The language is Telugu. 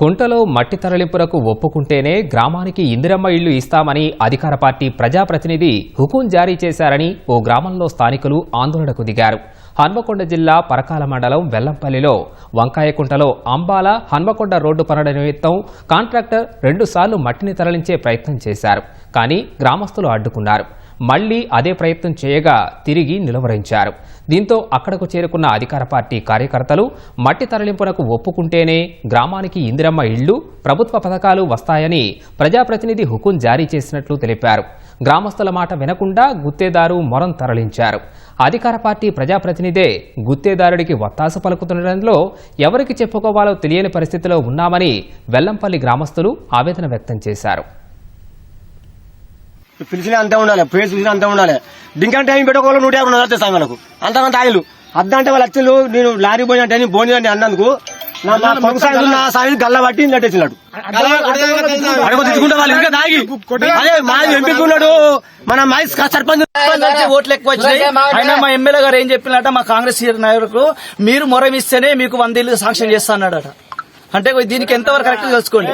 కుంటలో మట్టి తరలింపులకు ఒప్పుకుంటేనే గ్రామానికి ఇందిరమ్మ ఇళ్ళు ఇస్తామని అధికార పార్టీ ప్రజాప్రతినిధి హుకుం జారీ చేశారని ఓ గ్రామంలో స్థానికులు ఆందోళనకు దిగారు. హన్మకొండ జిల్లా పరకాల మండలం వెల్లంపల్లిలో వంకాయకుంటలో అంబాల హన్మకొండ రోడ్డు పనుల నిమిత్తం కాంట్రాక్టర్ రెండుసార్లు మట్టిని తరలించే ప్రయత్నం చేశారు. కానీ గ్రామస్తులు అడ్డుకున్నారు. మళ్ళీ అదే ప్రయత్నం చేయగా తిరిగి నిలువరించారు. దీంతో అక్కడకు చేరుకున్న అధికార పార్టీ కార్యకర్తలు మట్టి తరలింపునకు ఒప్పుకుంటేనే గ్రామానికి ఇందిరమ్మ ఇళ్ళు ప్రభుత్వ పథకాలు వస్తాయని ప్రజాప్రతినిధి హుకుం జారీ చేసినట్లు తెలిపారు. గ్రామస్తుల మాట వినకుండా గుత్తేదారు మొరం తరలించారు. అధికార పార్టీ ప్రజాప్రతినిధే గుత్తేదారుడికి వత్తాసు పలుకుతుండటంలో ఎవరికి చెప్పుకోవాలో తెలియని పరిస్థితిలో ఉన్నామని వెల్లంపల్లి గ్రామస్తులు ఆవేదన వ్యక్తం చేశారు. పిలిచిన అంతే ఉండాలి పేరు పిలిచిన అంతే ఉండాలి. డింకా టైం పెట్టుకోవాలి నూట యాభై వందలు తెస్తాం మనకు. అంతకంత ఆయిలు. అద్దంటే వాళ్ళు వచ్చి నేను లారీ పోయినట్టు అని బోని అని అన్నందుకు. నా సాయం గల్ల పట్టి నెట్టేసినాడు అడుగు తెచ్చుకుంటే వాళ్ళు ఇంకా దాగి అదే మా మన మై సర్పంచ్ ఓట్లు ఎక్కువ వచ్చినాయి. అయినా మా ఎమ్మెల్యే గారు ఏం చెప్పినట్ట మా కాంగ్రెస్ నాయకులకు మీరు మొరం ఇస్తేనే మీకు వంద ఇల్లు సాంక్షన్ చేస్తా అన్నాడట. అంటే దీనికి ఎంతవరకు కరెక్ట్ తెలుసుకోండి.